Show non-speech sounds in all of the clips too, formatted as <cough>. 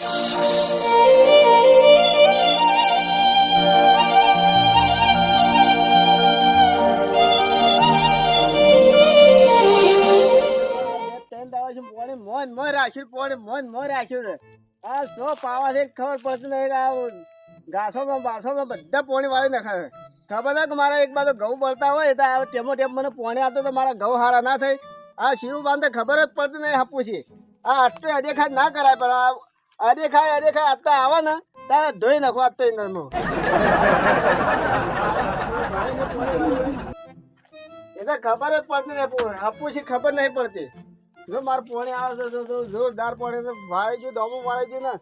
મોન મોન રાખ્યું, પોણી મોન મોન રાખ્યું છે. આ સો પાવા ખબર પડતી નહીં આ ઘાસોમાં બાસોમાં બધા પોણી વાળી ખબર છે કે મારા એક બાજુ ઘઉં બળતા હોય તો આ ટેમો ટેમ મને પોણી આવતો તો મારા ઘઉં હારા ના થાય. આ શિવ બાંધે ખબર જ પડતી નહીં આપું છે. આ આટલે અદેખાય ના કરાય પણ આ અદેખાય અદેખાય આપતા આવે ને, તારે ધોઈ નાખો આપતો ઇન્દરનો એને ખબર જ પડતી નહીં આપવું છે, ખબર નહીં પડતી. જો મારે પોણી આવે છે તો જોરદાર પોણી છે ગયું જો દમું મારે છે ને.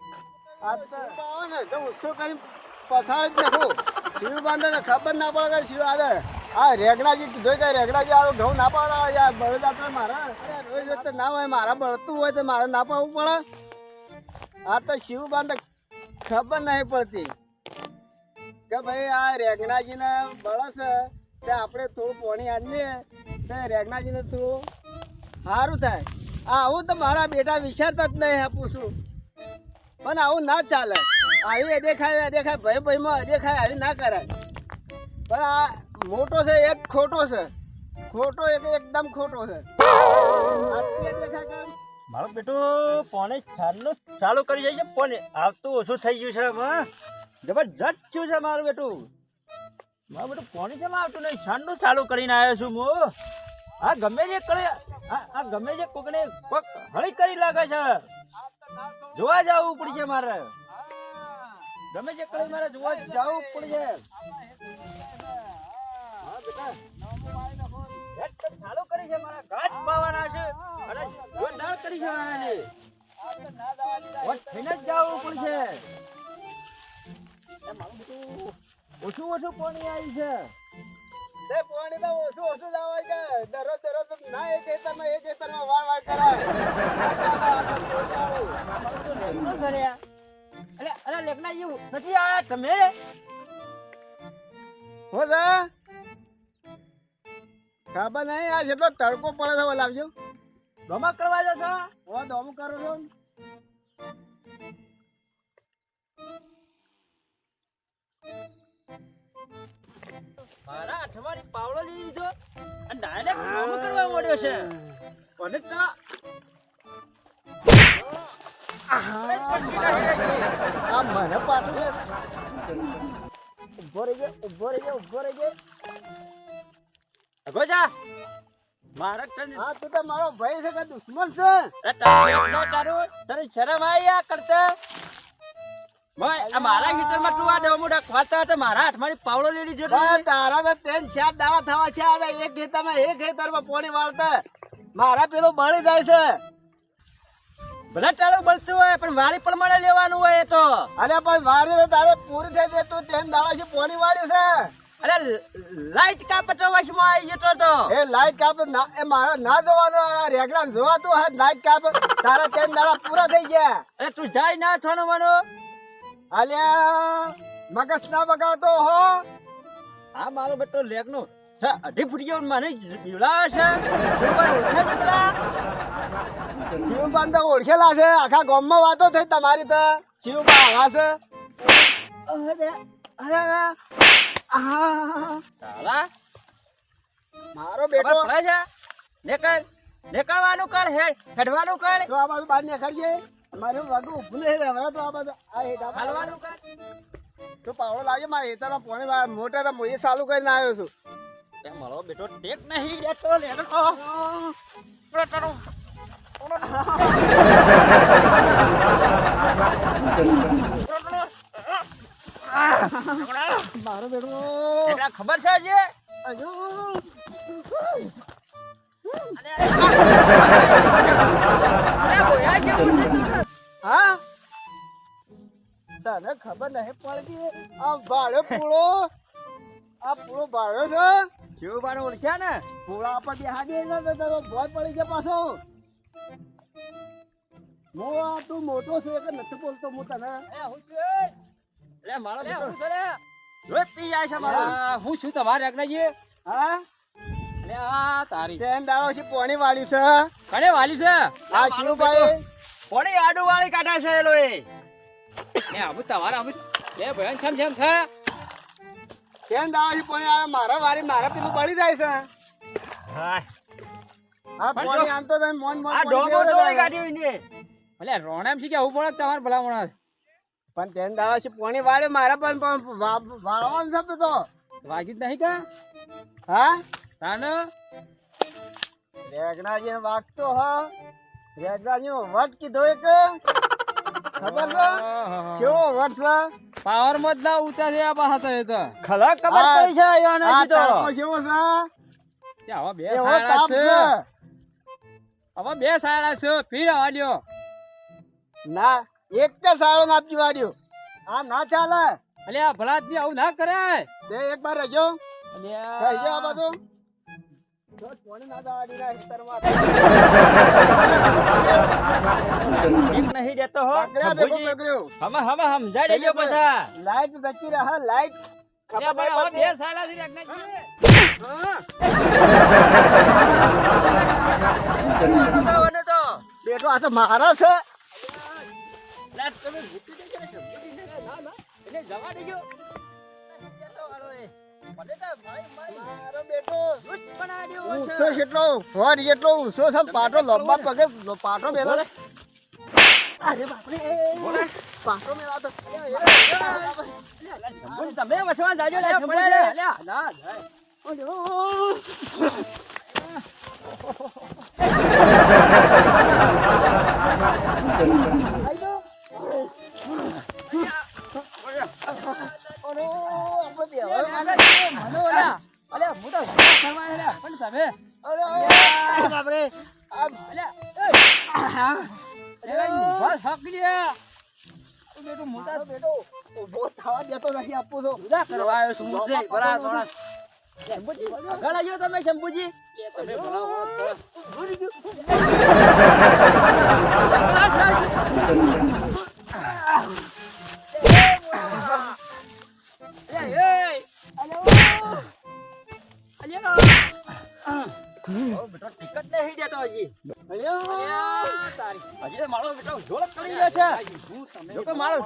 આવે ને, તો ઉત્સવ કરી પછાડ જ નાખો. શિવ બાંધે ખબર ના પડે શિવ આવે. આ રેગડાજી જોઈ કે રેગડાજી આવે ઘઉં ના પાડે યાર બળદ આપણે મારા. રોજ ના હોય, મારા બળતું હોય તો મારે ના પાડવું પડે. આ તો શિવ બાંધે. ખબર નહીં પડતી કે ભાઈ આ રેગનાજીને બળસ તે આપણે થોડું પોણી આવીએ તો રેગનાજીને થોડું સારું થાય. આ આવું તો મારા બેટા વિચારતા જ નહીં આપું છું પણ આવું ના ચાલે. આવી દેખાય દેખાય ભાઈ ભાઈમાં દેખાય, આવી ના કરાય. પણ આ મોટો છે, એક ખોટો છે. ખોટો એક, એકદમ ખોટો છે. મારો બેટો પોણે ચાલુ ચાલુ કરી જાય છે, પોણે. આવતું ઓછું થઈ ગયું છે હા. જબરજસ્ત થયું છે મારું બેટું. મારું બેટું પોણે કેમ આવતું નહીં? ઠંડુ ચાલુ કરીને આવ્યો છું હું આ ગમે જે કરે આ ગમે જે કોકને કોક હળી કરી લાગે છે. જોવા જવું પડશે મારે. ગમે જે કરે મારે જોવા જવું પડશે હા, બેટા. વોટ થઈને જ જવું પડશે. ઓછું ઓછું પાણી આવી છે. તે પાણી તો ઓછું ઓછું જ આવે છે. દરરોજ દરરોજ ના એ ખેતરમાં એ ખેતરમાં વાર વાર કરાય. કર્યા અરે અરે લેખના જેવું નથી આયા તમે? હો ખબર નહીં આ જેટલો તડકો પડે છે ઓલા આવજો કરવા જો છો? હો દમ કરો છો? મારા અઠવાડી પાવડો લઈ લીધો. અને ડાયરેક્ટ ગમ કરવા મળ્યો છે. અને તો આ મને પાછું છે. ઊભો રહી ગયો, ઊભો રહી ગયો, ઊભો રહી જાય ગોજા મારા તને હા તું તો મારો ભાઈ છે કે દુશ્મન છે? અરે તારું એક તારું તને શરમ આવી આ કરતે ભાઈ મારા હીટરમાં તું આ ડોમુડા ખાતા હતા મારા હાથમાંથી પાવડો લઈ લીધો તારા તો ત્રણ ચાર દાડા થવા છે આ એક ખેતરમાં એક ખેતરમાં પાણી વાળતા. મારા પેલું બળી જાય છે. ભલે તારું બળતું હોય પણ વાળી પ્રમાણે લેવાનું હોય તો. અરે પણ તો તારે પૂરી થઈ જાય તું ત્રણ દાડા છે પોણી વાળ્યું છે. અરે લાઈટ કાપતો વશમાં આવી જતો તો. એ લાઈટ કાપ ના એ મારો ના જોવાનો આ રેગડા જોવાતું હે લાઈટ કાપ તારા ત્રણ નાળા પૂરા થઈ ગયા. અરે તું જાય ના છોનો મનો અલ્યા મગજ ના બગાડતો હો. આ મારો બેટો લેગનો છે અઢી ફૂટી મને બીવડા છે. શિવપાન તો ઓળખેલા છે આખા ગામમાં વાતો થઈ તમારી તો. શિવપા આવા છે? અરે અરે તારા. મારો બેટો પડે છે. નીકળ. નીકળવાનું કર હેડ. હેડવાનું કર. તો આ બાજુ બહાર નીકળીએ મારે વાગું રહે હવે તો આ બાજુ આ હેઠા હાલવાનું કર. તો પાવડો લાવજો મારે હેતાના પોણી મોટા તો હું એ ચાલુ કરીને આવ્યો છું. તે મારો બેટો ટેક નહીં બેટો લેડો બેટાનો મારો બેટો એટલે ખબર છે આજે કેવું? હા? તને ખબર નહીં પડતી આ ભાડો પૂળો? આ પૂળો ભાડો છે? શિવબાને ઓળખ્યા ને? પૂળા પર બેહાડી ને તારો ભોય પડી ગયા પાછો. મો આ તું મોટો છે કે નથી બોલતો હું તને. એ હું એટલે મારો લે રોજ પી જાય છે મારો. હું શું તમારે આગળજી હા? લે આ તારી. તેમ દાડો છે પોણી વાળી છે. કણે વાલી છે? આ શિવભાઈ પોણી આડું વાળી કાઢા છે એ લોએ ને આબુ તમારા આબુ બે ભયન છમ છમ છે. કેમ છે પોણી આ મારા વારી મારા પેલું બળી જાય છે. હા. આ પણ આમ તો તમે મોન આ ડોબો એને. એટલે રોણામ છે કે આવું પડે તમારે ભલા માણસ તેને તેમ છે પોણી વાળે મારા પણ પણ વાળવાનું છે તો વાગી જ નહીં કા? હા? તાન? રેગનાજી વાગતો હ. રેગનાજી વટ કીધો એક. ખબર છે? કેવો વટ છે? પાવરમાં જ ના ઉતા છે આ પાછા તો એ તો. ખલા ખબર પડી છે આયોને ને તો કેવો છે? કે હવે બે સાડા છે. હવે બે સાડા છે. ફીર દ્યો ના એક તે સાળો નાપજી વાળ્યો આ ના ચાલે. અલે આ ભલા આદમી આવું ના કરે. તે એક બાર રહેજો. અલે ગયો આ બધું જો પોણી ના દાડી ના ખેતરમાં એક નહીં દેતો હો. પકડ્યા પકડ્યો. હમે હમે સમજાઈ દેજો પાછા લાઈટ જતી રહે લાઈટ. ખબર પણ બે સાયડા છે. રઘનાજી. બેટો આ તો મારા છે. લા, તમે મૂકી દેજો ને ને. ના, ના. એને જવા દેજો. ને પાટો લંબા પગે પાટો મેલો અરે બાપરે. પાટો મેલા તો. તમે વસવા જાજો લે, અલ્યા, ના, જાય. <laughs> તું બેટું મોટા બેટો ઊભો થવા દેતો નથી આપું તો ઊંધા કરવા આવ્યો છું, ઊંધે, ભલા માણસ. શંભુજી, આગળ આવજો તમે શંભુજી તમે ભલા ટિકટ નહીં દેતો હજી અલ્યા, તારી. હજી તો મારો બેટો જોડ કરી રહ્યો છે જો કે મારો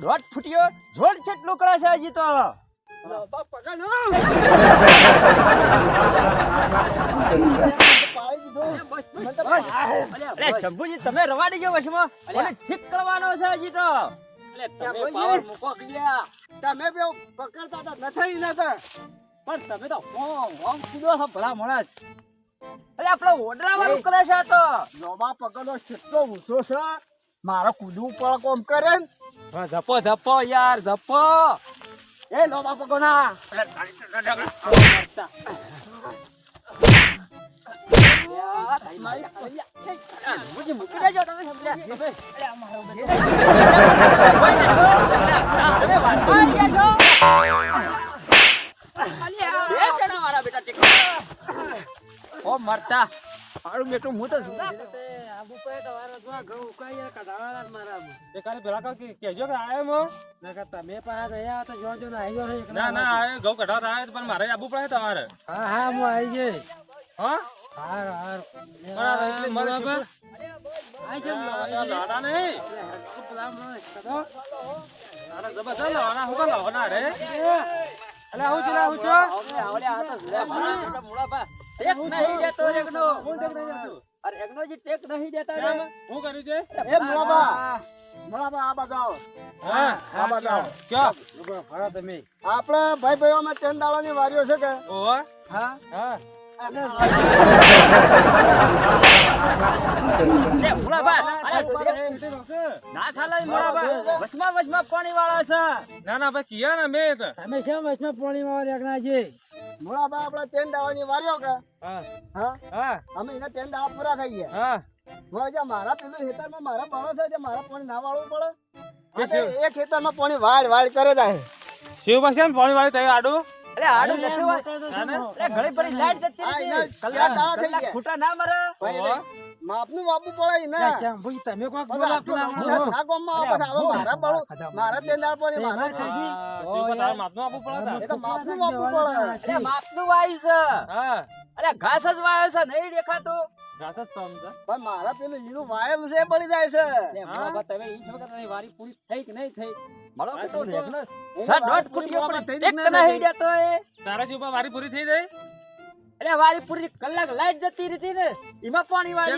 દોઢ ફૂટ્યો જોડ છે ટુકડા છે હજી તો બાપ પકડ પાડી દીધો મને તો અલ્યા, અરે બસ. શંભુજી તમે રવાડી ગયો વશમાં મને ઠીક કરવાનો છે હજી તો તમે પાવર મૂકો કીધા. તમે બે પકડતા નથી પણ તમે તો ભલા માણસ. અરે આપણો ઓડરા વાળું કરે છે તો લોબા પકડો કેટલો ઊંચો છે મારો કૂદવું પણ કોમ કરે ને હા, ધપો જપો યાર જપો એ લોબા પકડો ના મૂકી દેજો તમે સમજ્યા તમે. તમે વાંચવા આવી ગયા છો અલ્યા. બે જણા મારા બેટા ટીક ઓ મરતા. મારું બેટું હું તો જુદા. ના ના આ ઘઉં કઢાવત આવે તો પણ મારે આબુ પડે તમારે. હા? પણ આ એટલે મારે શીખવું- આ લાડા નહીં. લાડા જબરજસ્ત લાવાના, હું કાં લાવવાના રે? અલે હું છું હું છું? આવડે આ તો મોટા ભા. ટેક નહીં દેતો રેગનો? અરે રેગનો જી ટેક નહીં દેતા રે હું કર્યું છે? એ મોળાબા મુળાબા આ બાજુ આવો. હા, આ લોકો ફરા તમે. આપણે ભાઈ ભાઈઓમાં ત્રણ દાડાની વારીઓ છે કે? ઓહો, હા? હા. લે મુળાબા અરે અરે, મીઠી રોકે. ના મેં તમે વચમાં વચમાં પાણી વાળા છે? મુળાબા આપણા ત્રણ દાડાની વાર્યો કે? હા, હા? અમે એના ત્રણ દાવા પૂરા થઈ ગયા. હા. હવે મારા પેલું ખેતરમાં મારા બળો છે જે મારા પાણી ના વાળવું પડે. એ ખેતરમાં પાણી વાળ વાળ કરે જાય શિવ પાસે પાણી વાળી તઈ આડું? અરે આડું નથી હોય. ના, ના. અરે ઘણી પડી લાઈટ જતી રહી કલાક દાડા થઈ ગયા? ખોટા ના મરે. માપનું વાપવું પડાય ને. ના કેમ? ભાઈ તમે કોક બોલો માણસો. આ ગામમાં આવે, હવે મારા બળો મારા તે પર મારા ખાઈ ગઈ? તારે માપનું આપવું પડે એ તો માપનું વાપવું પડાય અરે માપનું વાયુ છે. હા. અરે ઘાસ જ વાયો છે નહીં દેખાતું. ઘાસ જ તો પણ મારા પેલું ઈનું વાયેલું છે પડી જાય છે. હા? તમે ઈ છો કે વારી પૂરી થઈ કે નહીં થઈ? સા એક એ. તારા શું વારી પૂરી થઈ જાય? અરે વારી પૂરી કલાક લાઈટ જતી રહી ને એમાં પાણી વાળી